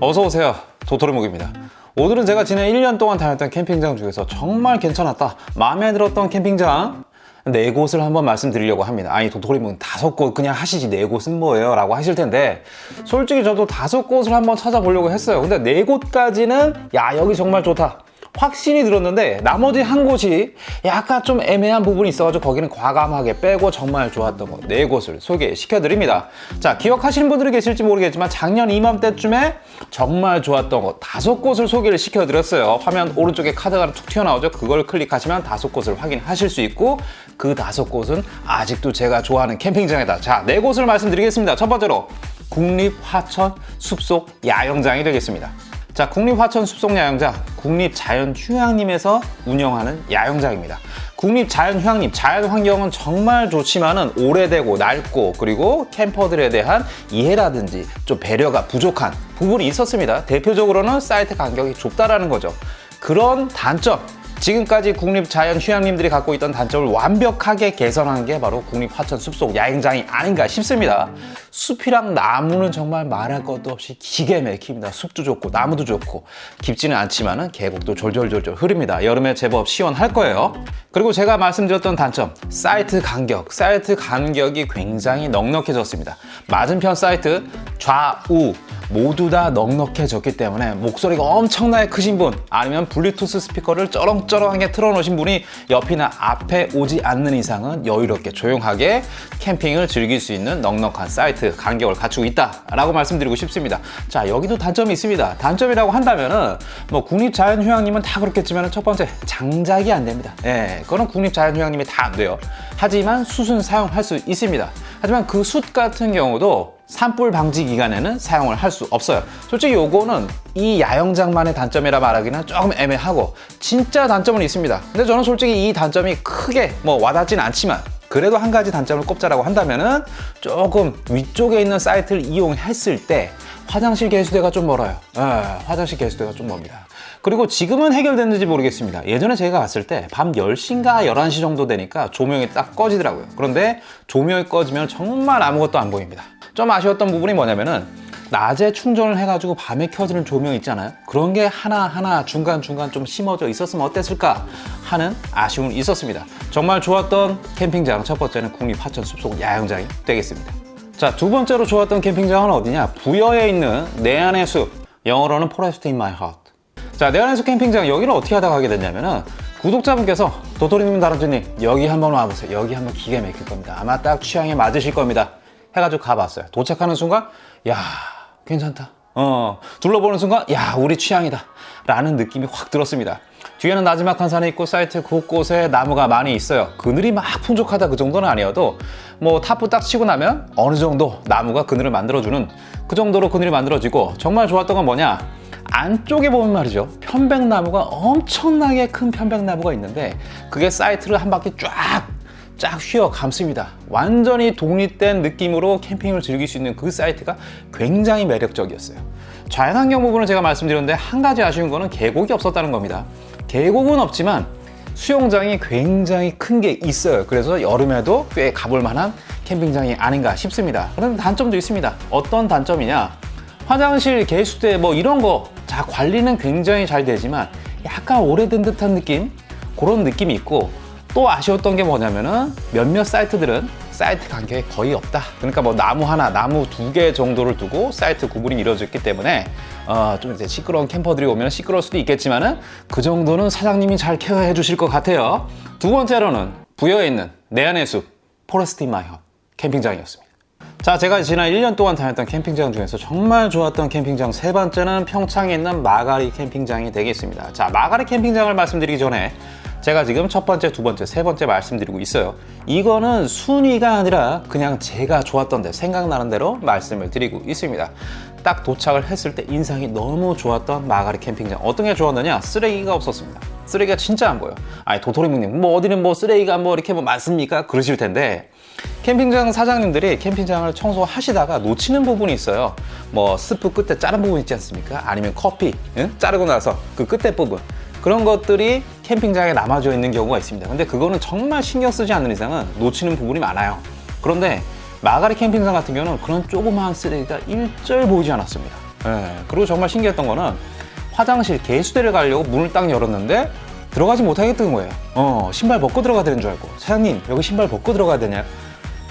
어서 오세요. 도토리묵입니다. 오늘은 제가 지난 1년 동안 다녔던 캠핑장 중에서 정말 괜찮았다, 마음에 들었던 캠핑장 네 곳을 한번 말씀드리려고 합니다. 아니 도토리묵 다섯 곳 그냥 하시지 네 곳은 뭐예요? 라고 하실 텐데 솔직히 저도 다섯 곳을 한번 찾아보려고 했어요. 근데 네 곳까지는 야 여기 정말 좋다. 확신이 들었는데 나머지 한 곳이 약간 좀 애매한 부분이 있어가지고 거기는 과감하게 빼고 정말 좋았던 곳네 곳을 소개시켜 드립니다. 자 기억하시는 분들이 계실지 모르겠지만 작년 이맘때쯤에 정말 좋았던 곳 다섯 곳을 소개를 시켜 드렸어요. 화면 오른쪽에 카드가 툭 튀어나오죠. 그걸 클릭하시면 다섯 곳을 확인하실 수 있고 그 다섯 곳은 아직도 제가 좋아하는 캠핑장이다. 자 네 곳을 말씀드리겠습니다. 첫 번째로 국립 화천 숲속 야영장이 되겠습니다. 자, 국립화천 숲속 야영장, 국립자연휴양림에서 운영하는 야영장입니다. 국립자연휴양림, 자연환경은 정말 좋지만은 오래되고 낡고 그리고 캠퍼들에 대한 이해라든지 좀 배려가 부족한 부분이 있었습니다. 대표적으로는 사이트 간격이 좁다라는 거죠. 그런 단점, 지금까지 국립자연휴양림들이 갖고 있던 단점을 완벽하게 개선한 게 바로 국립화천 숲속 야행장이 아닌가 싶습니다. 숲이랑 나무는 정말 말할 것도 없이 기계 막힙니다. 숲도 좋고 나무도 좋고 깊지는 않지만은 계곡도 졸졸졸졸 흐릅니다. 여름에 제법 시원할 거예요. 그리고 제가 말씀드렸던 단점, 사이트 간격. 사이트 간격이 굉장히 넉넉해졌습니다. 맞은편 사이트 좌우 모두 다 넉넉해졌기 때문에 목소리가 엄청나게 크신 분 아니면 블루투스 스피커를 쩌렁 쩌렁하게 틀어놓으신 분이 옆이나 앞에 오지 않는 이상은 여유롭게 조용하게 캠핑을 즐길 수 있는 넉넉한 사이트 간격을 갖추고 있다라고 말씀드리고 싶습니다. 자 여기도 단점이 있습니다. 단점이라고 한다면은 뭐 국립자연휴양림은 다 그렇겠지만 첫 번째 장작이 안 됩니다. 예, 그거는 국립자연휴양림이 다 안 돼요. 하지만 숯은 사용할 수 있습니다. 하지만 그 숯 같은 경우도 산불 방지 기간에는 사용을 할 수 없어요. 솔직히 요거는 이 야영장만의 단점이라 말하기는 조금 애매하고 진짜 단점은 있습니다. 근데 저는 솔직히 이 단점이 크게 뭐 와닿진 않지만 그래도 한 가지 단점을 꼽자라고 한다면은 조금 위쪽에 있는 사이트를 이용했을 때 화장실 개수대가 좀 멀어요. 예, 화장실 개수대가 좀 멉니다. 그리고 지금은 해결됐는지 모르겠습니다. 예전에 제가 갔을 때 밤 10시인가 11시 정도 되니까 조명이 딱 꺼지더라고요. 그런데 조명이 꺼지면 정말 아무것도 안 보입니다. 좀 아쉬웠던 부분이 뭐냐면은 낮에 충전을 해가지고 밤에 켜지는 조명 있잖아요. 그런 게 하나하나 중간중간 좀 심어져 있었으면 어땠을까 하는 아쉬움이 있었습니다. 정말 좋았던 캠핑장 첫 번째는 국립 화천 숲속 야영장이 되겠습니다. 자, 두 번째로 좋았던 캠핑장은 어디냐? 부여에 있는 내안의 숲. 영어로는 Forest in My Heart. 자, 내안의 숲 캠핑장 여기를 어떻게 하다가 가게 됐냐면은 구독자분께서 도토리님 다람쥐님 여기 한번 와보세요. 여기 한번 기가 막힐 겁니다. 아마 딱 취향에 맞으실 겁니다. 해가지고 가봤어요. 도착하는 순간, 야, 괜찮다. 어, 둘러보는 순간, 야, 우리 취향이다. 라는 느낌이 확 들었습니다. 뒤에는 나지막한 산이 있고 사이트 곳곳에 나무가 많이 있어요. 그늘이 막 풍족하다 그 정도는 아니어도 뭐 타프 딱 치고 나면 어느 정도 나무가 그늘을 만들어주는 그 정도로 그늘이 만들어지고 정말 좋았던 건 뭐냐? 안쪽에 보면 말이죠. 편백나무가 엄청나게 큰 편백나무가 있는데 그게 사이트를 한 바퀴 쫙 쫙 휘어 감습니다. 완전히 독립된 느낌으로 캠핑을 즐길 수 있는 그 사이트가 굉장히 매력적이었어요. 자연환경 부분을 제가 말씀드렸는데 한 가지 아쉬운 거는 계곡이 없었다는 겁니다. 계곡은 없지만 수영장이 굉장히 큰 게 있어요. 그래서 여름에도 꽤 가볼 만한 캠핑장이 아닌가 싶습니다. 그런데 단점도 있습니다. 어떤 단점이냐? 화장실, 개수대 뭐 이런 거 자 관리는 굉장히 잘 되지만 약간 오래된 듯한 느낌 그런 느낌이 있고 또 아쉬웠던 게 뭐냐면은 몇몇 사이트들은 사이트 간격이 거의 없다. 그러니까 뭐 나무 하나, 나무 두 개 정도를 두고 사이트 구분이 이루어졌기 때문에 어, 좀 이제 시끄러운 캠퍼들이 오면 시끄러울 수도 있겠지만은 그 정도는 사장님이 잘 케어해 주실 것 같아요. 두 번째로는 부여에 있는 내안의 숲 포레스트 인 마이 헛 캠핑장이었습니다. 자, 제가 지난 1년 동안 다녔던 캠핑장 중에서 정말 좋았던 캠핑장 세 번째는 평창에 있는 마가리 캠핑장이 되겠습니다. 자, 마가리 캠핑장을 말씀드리기 전에 제가 지금 첫 번째, 두 번째, 세 번째 말씀드리고 있어요. 이거는 순위가 아니라 그냥 제가 좋았던 데, 생각나는 대로 말씀을 드리고 있습니다. 딱 도착을 했을 때 인상이 너무 좋았던 마가리 캠핑장. 어떤 게 좋았느냐? 쓰레기가 없었습니다. 쓰레기가 진짜 안 보여. 아니, 도토리묵님, 뭐 어디는 뭐 쓰레기가 뭐 이렇게 뭐 많습니까? 그러실 텐데, 캠핑장 사장님들이 캠핑장을 청소하시다가 놓치는 부분이 있어요. 뭐 스프 끝에 자른 부분 있지 않습니까? 아니면 커피 응? 자르고 나서 그 끝에 부분 그런 것들이 캠핑장에 남아져 있는 경우가 있습니다. 근데 그거는 정말 신경 쓰지 않는 이상은 놓치는 부분이 많아요. 그런데 마가리 캠핑장 같은 경우는 그런 조그마한 쓰레기가 일절 보이지 않았습니다. 예, 그리고 정말 신기했던 거는 화장실 개수대를 가려고 문을 딱 열었는데 들어가지 못하겠던 거예요. 어, 신발 벗고 들어가야 되는 줄 알고. 사장님, 여기 신발 벗고 들어가야 되냐?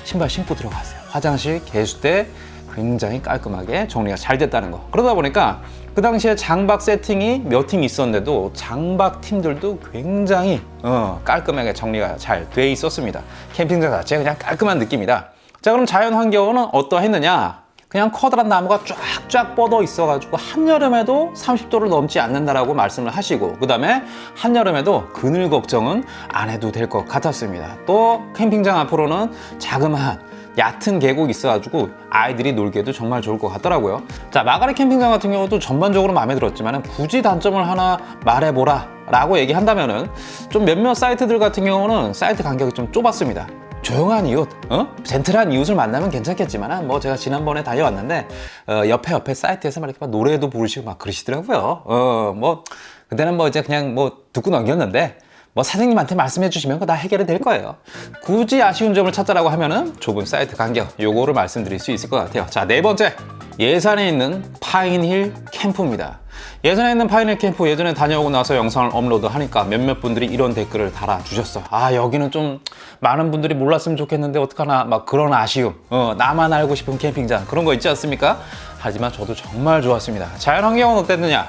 신발 신고 들어가세요. 화장실 개수대 굉장히 깔끔하게 정리가 잘 됐다는 거. 그러다 보니까 그 당시에 장박 세팅이 몇 팀 있었는데도 장박 팀들도 굉장히 어, 깔끔하게 정리가 잘 돼 있었습니다. 캠핑장 자체가 그냥 깔끔한 느낌이다. 자, 그럼 자연 환경은 어떠했느냐? 그냥 커다란 나무가 쫙쫙 뻗어 있어가지고 한여름에도 30도를 넘지 않는다라고 말씀을 하시고 그 다음에 한여름에도 그늘 걱정은 안 해도 될 것 같았습니다. 또 캠핑장 앞으로는 자그마한 얕은 계곡이 있어가지고 아이들이 놀기에도 정말 좋을 것 같더라고요. 자 마가리 캠핑장 같은 경우도 전반적으로 마음에 들었지만 굳이 단점을 하나 말해보라 라고 얘기한다면은 좀 몇몇 사이트들 같은 경우는 사이트 간격이 좀 좁았습니다. 조용한 이웃, 어? 젠틀한 이웃을 만나면 괜찮겠지만, 뭐 제가 지난번에 다녀왔는데, 어, 옆에 옆에 사이트에서 막 이렇게 막 노래도 부르시고 막 그러시더라고요. 어, 뭐, 그때는 뭐 이제 그냥 뭐 듣고 넘겼는데, 뭐 사장님한테 말씀해 주시면 다 해결이 될 거예요. 굳이 아쉬운 점을 찾자라고 하면은 좁은 사이트 간격, 요거를 말씀드릴 수 있을 것 같아요. 자, 네 번째. 예산에 있는 파인힐 캠프입니다. 예전에 있는 파인힐 캠프 예전에 다녀오고 나서 영상을 업로드 하니까 몇몇 분들이 이런 댓글을 달아주셨어. 아, 여기는 좀 많은 분들이 몰랐으면 좋겠는데 어떡하나 막 그런 아쉬움. 어, 나만 알고 싶은 캠핑장. 그런 거 있지 않습니까? 하지만 저도 정말 좋았습니다. 자연 환경은 어땠느냐?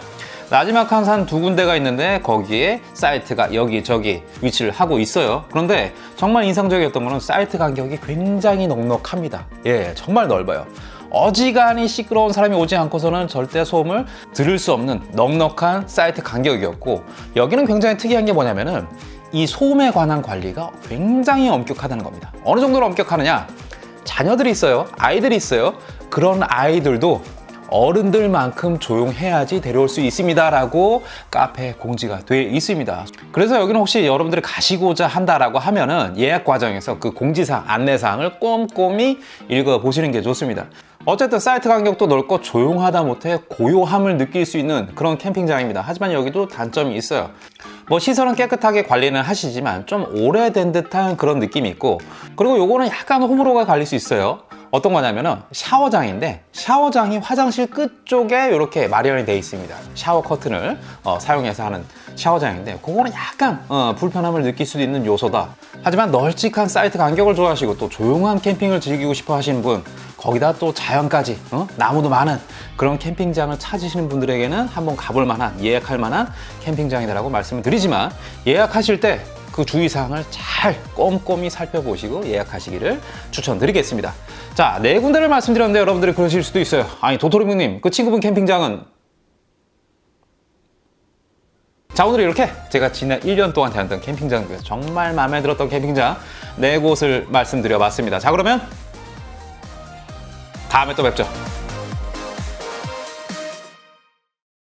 나지막한 산 두 군데가 있는데 거기에 사이트가 여기저기 위치를 하고 있어요. 그런데 정말 인상적이었던 거는 사이트 간격이 굉장히 넉넉합니다. 예, 정말 넓어요. 어지간히 시끄러운 사람이 오지 않고서는 절대 소음을 들을 수 없는 넉넉한 사이트 간격이었고 여기는 굉장히 특이한 게 뭐냐면은 이 소음에 관한 관리가 굉장히 엄격하다는 겁니다. 어느 정도로 엄격하느냐? 자녀들이 있어요. 아이들이 있어요. 그런 아이들도 어른들만큼 조용해야지 데려올 수 있습니다라고 카페 공지가 돼 있습니다. 그래서 여기는 혹시 여러분들이 가시고자 한다라고 하면은 예약 과정에서 그 공지사항, 안내사항을 꼼꼼히 읽어 보시는 게 좋습니다. 어쨌든 사이트 간격도 넓고 조용하다 못해 고요함을 느낄 수 있는 그런 캠핑장입니다. 하지만 여기도 단점이 있어요. 뭐 시설은 깨끗하게 관리는 하시지만 좀 오래된 듯한 그런 느낌이 있고 그리고 요거는 약간 호불호가 갈릴 수 있어요. 어떤 거냐면은 샤워장인데 샤워장이 화장실 끝 쪽에 이렇게 마련이 되어 있습니다. 샤워 커튼을 어, 사용해서 하는 샤워장인데 그거는 약간 어, 불편함을 느낄 수도 있는 요소다. 하지만 널찍한 사이트 간격을 좋아하시고 또 조용한 캠핑을 즐기고 싶어 하시는 분 거기다 또 자연까지 어? 나무도 많은 그런 캠핑장을 찾으시는 분들에게는 한번 가볼 만한 예약할 만한 캠핑장이다라고 말씀을 드리지만 예약하실 때 그 주의사항을 잘 꼼꼼히 살펴보시고 예약하시기를 추천드리겠습니다. 자, 네 군데를 말씀드렸는데 여러분들이 그러실 수도 있어요. 아니, 도토리묵님, 그 친구분 캠핑장은 자 오늘 이렇게 제가 지난 1년 동안 다녔던 캠핑장 중에서 정말 마음에 들었던 캠핑장 네 곳을 말씀드려 봤습니다. 자 그러면 다음에 또 뵙죠.